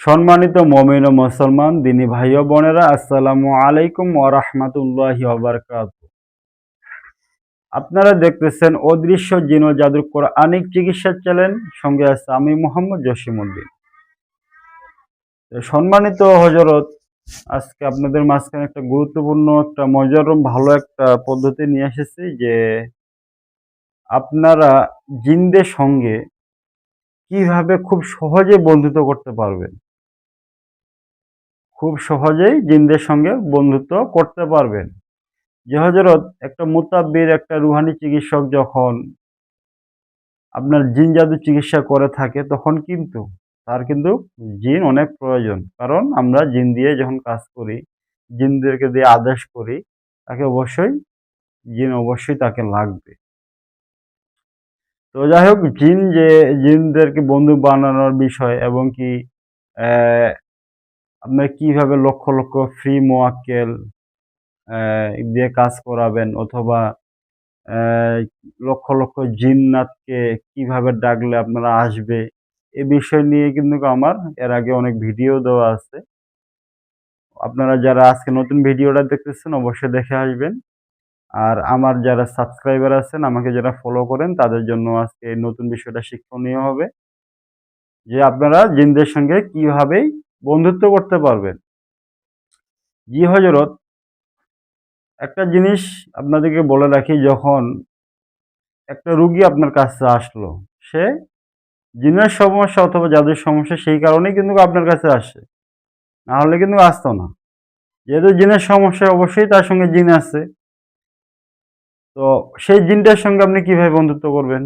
সম্মানিত মমিন ও মুসলমান, দিনী ভাই ও বোনেরা, আসসালামু আলাইকুম ওয়া রাহমাতুল্লাহি ওয়া বারাকাতুহু। আপনারা দেখতেছেন অদৃশ্য জিন ও জাদুর কোরআনিক চিকিৎসা চ্যানেল, সঙ্গে আছে আমি মোহাম্মদ জসিমউদ্দিন। তো সম্মানিত হজরত আজকে আপনাদের মাঝখানে একটা গুরুত্বপূর্ণ একটা মজারম ভালো একটা পদ্ধতি নিয়ে এসেছি যে, আপনারা জিনদের সঙ্গে কীভাবে খুব সহজে বন্ধুত্ব করতে পারবেন। খুব সহজেই জিনদের সঙ্গে বন্ধুত্ব করতে পারবেন। যে হজরত একটা মুতাব্বির, একটা রুহানি চিকিৎসক যখন আপনার জিন জাদু চিকিৎসা করে থাকে, তখন কিন্তু তার কিন্তু জিন অনেক প্রয়োজন। কারণ আমরা জিন দিয়ে যখন কাজ করি, জিনদেরকে দিয়ে আদেশ করি, তাকে অবশ্যই, জিন অবশ্যই তাকে লাগবে। তো যাই হোক, জিন যে, জিনদেরকে বন্ধু বানানোর বিষয় এবং কি আপনার কীভাবে লক্ষ লক্ষ ফ্রি মোয়াক্কেল দিয়ে কাজ করাবেন অথবা লক্ষ লক্ষ জিন্নাতকে কীভাবে ডাকলে আপনারা আসবে, এ বিষয় নিয়ে কিন্তু আমার এর আগে অনেক ভিডিও দেওয়া আছে। আপনারা যারা আজকে নতুন ভিডিওটা দেখতেছেন অবশ্যই দেখে আসবেন। আর আমার যারা সাবস্ক্রাইবার আছেন, আমাকে যারা ফলো করেন, তাদের জন্য আজকে নতুন বিষয়টা শিক্ষণীয় হবে। যে আপনারা জিনদের সঙ্গে কীভাবে বন্ধুত্ব করতে পারবেন। জি হজরত একটা জিনিস আপনাদেরকে বলে রাখি, যখন একটা রুগী আপনার কাছে আসলো, সে জিনের সমস্যা অথবা যাদের সমস্যা সেই কারণেই কিন্তু আপনার কাছে আসে। না হলে কিন্তু আসতো না। যেহেতু জিনের সমস্যা অবশ্যই তার সঙ্গে জিন আছে। তো সেই জিনটার সঙ্গে আপনি কীভাবে বন্ধুত্ব করবেন?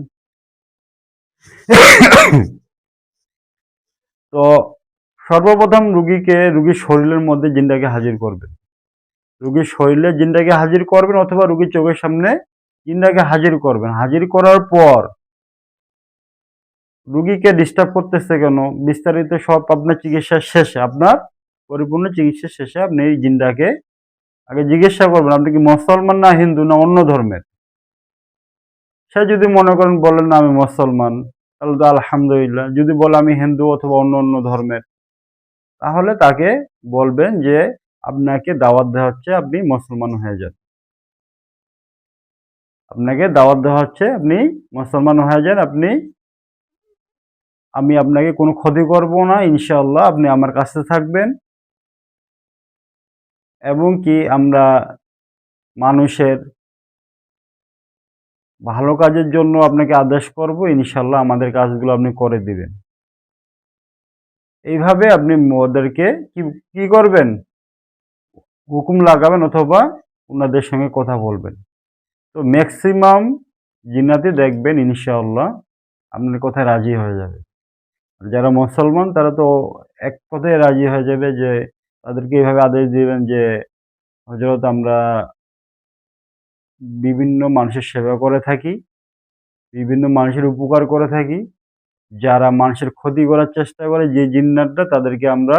তো সর্বপ্রথম রুগীকে, রুগীর শরীরের মধ্যে জিনটাকে হাজির করবেন রুগীর শরীরে জিনটাকে হাজির করবেন অথবা রুগীর চোখের সামনে জিনটাকে হাজির করবেন। হাজির করার পর রুগীকে ডিস্টার্ব করতেছে কেন? বিস্তারিত সব আপনার চিকিৎসার শেষে, আপনার পরিপূর্ণ চিকিৎসা শেষে আপনি এই জিনটাকে আগে জিজ্ঞাসা করবেন, আপনি কি মুসলমান না হিন্দু না অন্য ধর্মের? সে যদি মনে করেন বলেন, না, আমি মুসলমান। তাহলে তো আলহামদুলিল্লাহ। যদি বলে, আমি হিন্দু অথবা অন্য অন্য ধর্মের তাহলে তাকে বলবেন যে আপনাকে দাওয়াত দেওয়া হচ্ছে আপনি মুসলমান হয়ে যান। আপনাকে দাওয়াত দেওয়া হচ্ছে আপনি মুসলমান হয়ে যান, আপনি, আমি আপনাকে কোনো ক্ষতি করব না, ইনশাআল্লাহ আপনি আমার কাছে থাকবেন। এবং কি আমরা মানুষের ভালো কাজের জন্য আপনাকে আদেশ করব ইনশাল্লাহ আমাদের কাজগুলো আপনি করে দিবেন। এইভাবে আপনি ওদেরকে কি কি করবেন? হুকুম লাগাবেন অথবা ওনাদের সঙ্গে কথা বলবেন। তো ম্যাক্সিমাম জিন্নাতি দেখবেন ইনশাআল্লাহ, আপনার কথায় রাজি হয়ে যাবে। যারা মুসলমান, তারা তো এক কথায় রাজি হয়ে যাবে যে তাদেরকে এইভাবে আদেশ দিবেন যে হজরত আমরা বিভিন্ন মানুষের সেবা করে থাকি, বিভিন্ন মানুষের উপকার করে থাকি যারা মানুষের ক্ষতি করার চেষ্টা করে, যে জিন্নাতটা তাদেরকে আমরা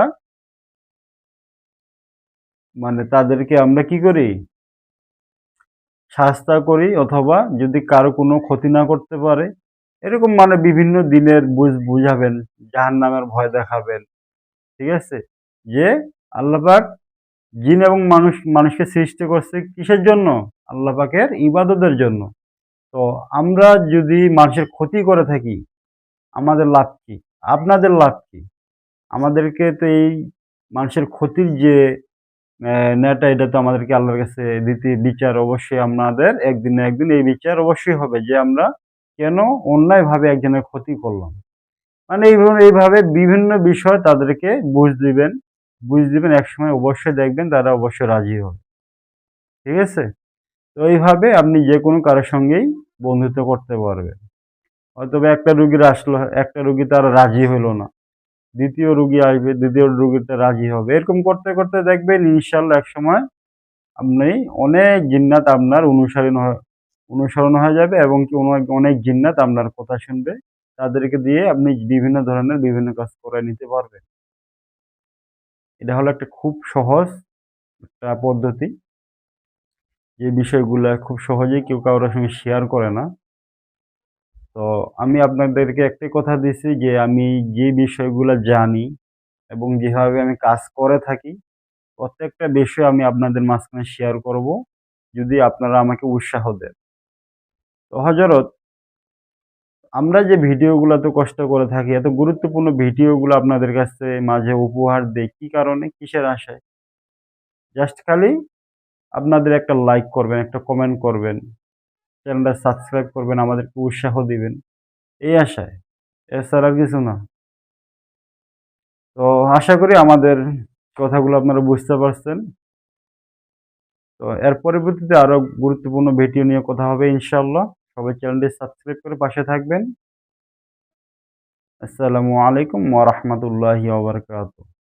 মানে তাদেরকে আমরা কি করি? শাস্তা করি অথবা যদি কারও কোনো ক্ষতি না করতে পারে, এরকম মানে বিভিন্ন দিনের বুঝ, বুঝাবেন জাহান নামের ভয় দেখাবেন। ঠিক আছে? যে আল্লাপাক জিন এবং মানুষ, মানুষকে সৃষ্টি করছে কিসের জন্য? আল্লাহ পাকের ইবাদতের জন্য। তো আমরা যদি মানুষের ক্ষতি করে থাকি আমাদের লাভ কি? আপনাদের লাভ কি? আমাদেরকে তো এই মানুষের ক্ষতির যে ন্যায়টা এটা তো আমাদেরকে আল্লাহর কাছে দিতে, বিচার অবশ্যই আমাদের, একদিন না একদিন এই বিচার অবশ্যই হবে যে আমরা কেন অন্যায়ভাবে একজনের ক্ষতি করলাম। মানে এইভাবে এইভাবে বিভিন্ন বিষয় তাদেরকে বুঝ দিবেন বুঝ দিবেন, একসময় অবশ্যই দেখবেন তারা অবশ্যই রাজি হবে। ঠিক আছে? তো এইভাবে আপনি যে কোনো কারোর সঙ্গেই বন্ধুত্ব করতে পারবেন। হয়তো একটা রুগীর আসলো, একটা রুগী তার রাজি হলো না। দ্বিতীয় রুগী আসবে, দ্বিতীয় রুগীতে রাজি হবে। এরকম করতে করতে দেখবেন ইনশাল্লাহ এক সময় আপনি অনেক জিন্নাত আপনার অনুসরণ অনুসরণ হয়ে যাবে এবং কি অনেক জিন্নাত আপনার কথা শুনবে। তাদেরকে দিয়ে আপনি বিভিন্ন ধরনের বিভিন্ন কাজ করে নিতে পারবেন। এটা হলো একটা খুব সহজ একটা পদ্ধতি। যে বিষয়গুলো খুব সহজেই কেউ কারোর সঙ্গে শেয়ার করে না। তো আমি আপনাদেরকে একটাই কথা দিছি যে আমি যে বিষয়গুলো জানি এবং যেভাবে আমি কাজ করে থাকি, প্রত্যেকটা বিষয় আমি আপনাদের মাঝখানে শেয়ার করব যদি আপনারা আমাকে উৎসাহ দেন। তো হজরত আমরা যে ভিডিওগুলো এত কষ্ট করে থাকি, এত গুরুত্বপূর্ণ ভিডিওগুলো আপনাদের কাছে মাঝে উপহার দেই, কী কারণে? কিসের আশায়? জাস্ট খালি আপনাদের একটা লাইক করবেন, একটা কমেন্ট করবেন। চ্যানেলটা সাবস্ক্রাইব করবেন, আমাদেরকে উৎসাহ দিবেন। এই আশায়। এছাড়া কিছু না। তো আশা করি আমাদের কথাগুলো আপনারা বুঝতে পারছেন। তো এর পরবর্তীতে আরও গুরুত্বপূর্ণ ভিডিও নিয়ে কথা হবে ইনশাল্লাহ সবাই চ্যানেলটি সাবস্ক্রাইব করে পাশে থাকবেন। আসসালামু আলাইকুম ওয়া রাহমাতুল্লাহি ওয়া বারাকাতুহু।